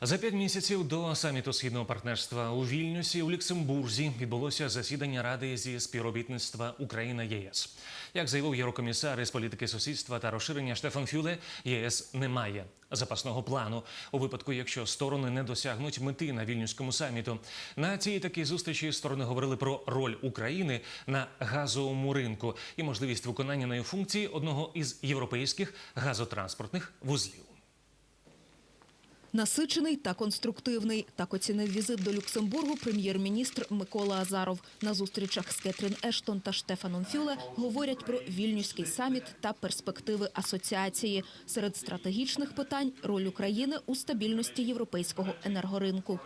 За п'ять місяців до саміту східного партнерства у Вільнюсі у Люксембурзі відбулося засідання Ради зі співробітництва Україна ЄС. Як заявив єврокомісар із політики сусідства та розширення Штефан Фюле, ЄС не має запасного плану у випадку, якщо сторони не досягнуть мети на вільнюському саміту. На цій такій зустрічі сторони говорили про роль України на газовому ринку і можливість виконання нею функції одного із європейських газотранспортних вузлів. Насичений та конструктивний. Так оцінив візит до Люксембургу прем'єр-міністр Микола Азаров. На зустрічах з Кетрін Ештон та Штефаном Фюле говорять про вільнюський саміт та перспективи асоціації. Серед стратегічних питань роль України у стабільності європейського енергоринку.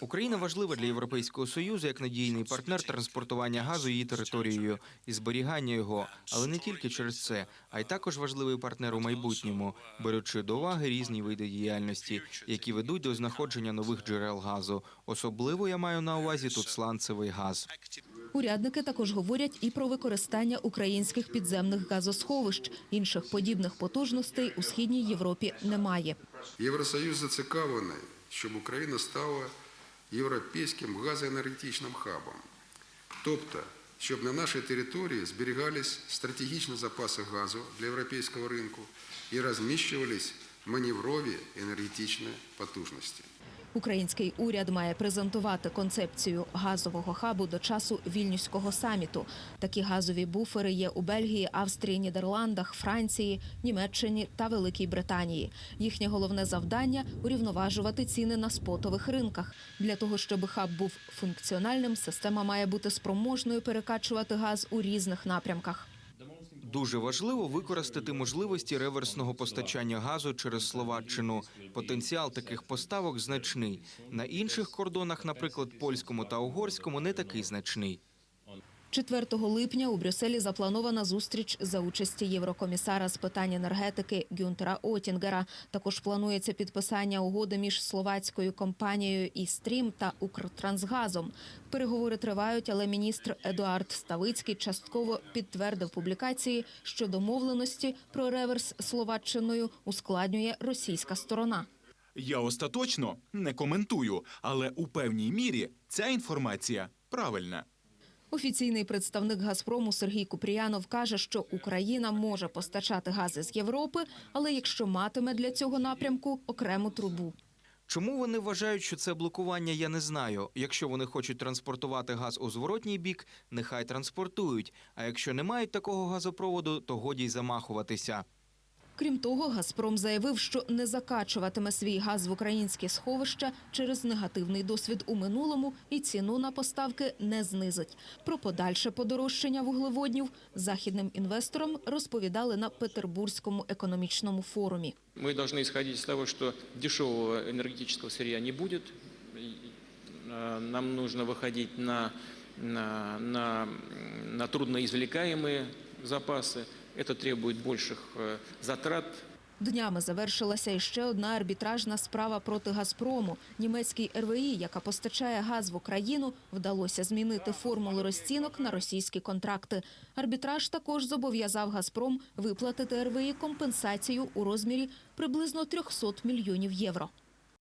Україна важлива для Європейського союзу як надійний партнер транспортування газу її територією і зберігання його, але не тільки через це, а й також важливий партнер у майбутньому, беручи до уваги різні види діяльності, які ведуть до знаходження нових джерел газу. Особливо я маю на увазі тут сланцевий газ. Урядники також говорять і про використання українських підземних газосховищ. Інших подібних потужностей у східній Європі немає. Євросоюз зацікавлений, щоб Україна стала європейським газоенергетичним хабом. Тобто, щоб на нашій території зберігались стратегічні запаси газу для європейського ринку і розміщувались маневрові енергетичні потужності. Український уряд має презентувати концепцію газового хабу до часу вільнюського саміту. Такі газові буфери є у Бельгії, Австрії, Нідерландах, Франції, Німеччині та Великій Британії. Їхнє головне завдання урівноважувати ціни на спотових ринках. Для того щоб хаб був функціональним, система має бути спроможною перекачувати газ у різних напрямках. Дуже важливо використати можливості реверсного постачання газу через Словаччину. Потенціал таких поставок значний. На інших кордонах, наприклад, польському та угорському, не такий значний. 4 липня у Брюсселі запланована зустріч за участі єврокомісара з питань енергетики Гюнтера Отінгера. Також планується підписання угоди між словацькою компанією «Істрім» та «Укртрансгазом». Переговори тривають, але міністр Едуард Ставицький частково підтвердив публікації, що домовленості про реверс Словаччиною ускладнює російська сторона. Я остаточно не коментую, але у певній мірі ця інформація правильна. Офіційний представник Газпрому Сергій Купріянов каже, що Україна може постачати гази з Європи, але якщо матиме для цього напрямку окрему трубу. Чому вони вважають, що це блокування, я не знаю. Якщо вони хочуть транспортувати газ у зворотній бік, нехай транспортують. А якщо не мають такого газопроводу, то годі й замахуватися. Крім того, Газпром заявив, що не закачуватиме свій газ в українські сховища через негативний досвід у минулому і ціну на поставки не знизить. Про подальше подорожчання вуглеводнів західним інвесторам розповідали на Петербурзькому економічному форумі. Мы должны исходить из того, что дешевого энергетического сырья не будет. И, э, Нам нужно выходить на, на, на, на трудноизвлекаемые запасы. Это требует больших э, затрат Днями завершилася іще одна арбітражна справа проти Газпрому. Німецькій РВІ, яка постачає газ в Україну, вдалося змінити формулу розцінок на російські контракти. Арбітраж також зобов'язав Газпром виплатити РВІ компенсацію у розмірі приблизно 300 мільйонів євро.